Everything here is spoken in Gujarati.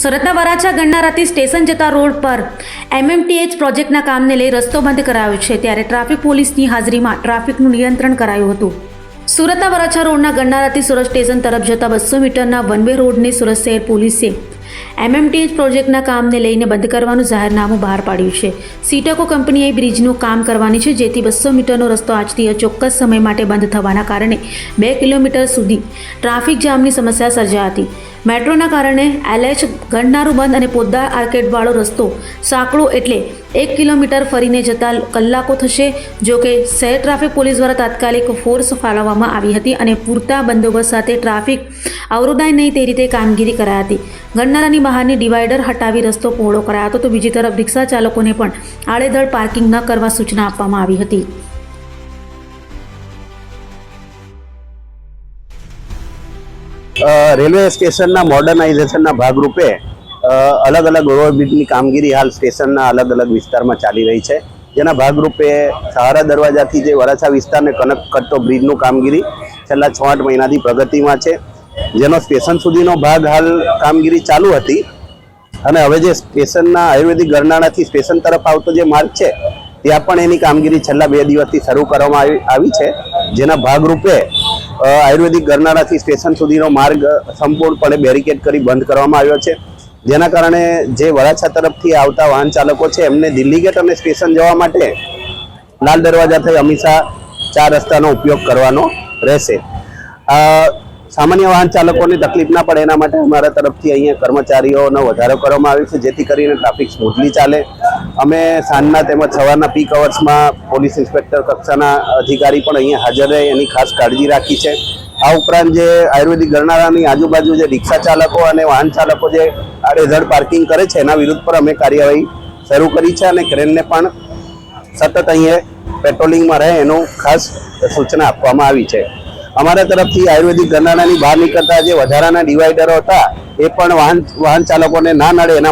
સુરતના વરાછા ગણનારાથી સ્ટેશન જતા રોડ પર એમએમટીએચ પ્રોજેક્ટના કામને લઈ રસ્તો બંધ કરાયો છે, ત્યારે ટ્રાફિક પોલીસની હાજરીમાં ટ્રાફિકનું નિયંત્રણ કરાયું હતું. સુરતના વરાછા રોડના ગણનારાથી સુરત સ્ટેશન તરફ જતા બસો મીટરના વન વે રોડને સુરત શહેર પોલીસે એમએમટીએચ પ્રોજેક્ટના કામને લઈને બંધ કરવાનું જાહેરનામું બહાર પાડ્યું છે. સીટકો કંપનીએ બ્રિજનું કામ કરવાની છે, જેથી બસો મીટરનો રસ્તો આજથી અચોક્કસ સમય માટે બંધ થવાના કારણે બે કિલોમીટર સુધી ટ્રાફિક જામની સમસ્યા સર્જાઈ હતી. મેટ્રોના કારણે એલએચ ગણનારું બંધ અને પોદ્દાર આર્કેડવાળો રસ્તો સાંકડો એટલે એક કિલોમીટર ફરીને જતા કલાકો થશે, જો કે શહેર ટ્રાફિક પોલીસ દ્વારા તાત્કાલિક ફોર્સ ફાળવવામાં આવી હતી અને પૂરતા બંદોબસ્ત સાથે ટ્રાફિક અવરોધાય નહીં તે રીતે કામગીરી કરાઈ હતી. ગણનારાની બહારની ડિવાઈડર હટાવી રસ્તો પહોળો કરાયો હતો, તો બીજી તરફ રિક્ષા ચાલકોને પણ આડેધડ પાર્કિંગ ન કરવા સૂચના આપવામાં આવી હતી. રેલવે સ્ટેશનના મોડર્નાઇઝેશનના ભાગરૂપે અલગ અલગ ઓવરબ્રિજની કામગીરી હાલ સ્ટેશનના અલગ અલગ વિસ્તારમાં ચાલી રહી છે. જેના ભાગરૂપે સહારા દરવાજાથી જે વરાછા વિસ્તારને કનેક્ટ કરતો બ્રિજનું કામગીરી છેલ્લા છ આઠ મહિનાથી પ્રગતિમાં છે. જેનો સ્ટેશન સુધીનો ભાગ હાલ કામગીરી ચાલુ હતી. અને હવે જે સ્ટેશનના આયુર્વેદિક ગરનાળાથી સ્ટેશન તરફ આવતો જે માર્ગ છે, ત્યાં પણ એની કામગીરી છેલ્લા બે દિવસથી શરૂ કરવામાં આવી છે. જેના ભાગરૂપે આયુર્વેદિક ગરનાળાથી સ્ટેશન સુધીનો માર્ગ સંપૂર્ણપણે બેરિકેડ કરી બંધ કરવામાં આવ્યો છે. જેના કારણે જે વરાછા તરફથી આવતા વાહન ચાલકો છે, એમને દિલ્હી ગેટ અને સ્ટેશન જવા માટે લાલ દરવાજા થઈ હંમેશા ચાર રસ્તાનો ઉપયોગ કરવાનો રહેશે. સામાન્ય વાહન ચાલકોને તકલીફ ના પડે એના માટે અમારા તરફથી અહીંયા કર્મચારીઓનો વધારો કરવામાં આવ્યો છે, જેથી કરીને ટ્રાફિક સ્મૂથલી ચાલે. અમે સાંજના તેમજ સવારના પીક અવર્સમાં પોલીસ ઇન્સ્પેક્ટર કક્ષાના અધિકારી પણ અહીંયા હાજર રહે, એની ખાસ કાળજી રાખી છે. આ ઉપરાંત જે આયુર્વેદિક ગરનાળાની આજુબાજુ જે રિક્ષા ચાલકો અને વાહન ચાલકો જે આડેધડ પાર્કિંગ કરે છે, એના વિરુદ્ધ પર અમે કાર્યવાહી શરૂ કરી છે અને ક્રેનને પણ સતત અહીંયા પેટ્રોલિંગમાં રહે એનું ખાસ સૂચના આપવામાં આવી છે. અમારા તરફથી આયુર્વેદિક ગરનાળાની બહાર નીકળતા જે વધારાના ડિવાઈડરો હતા, એ પણ વાહન વાહન ચાલકોને ના નડે, એના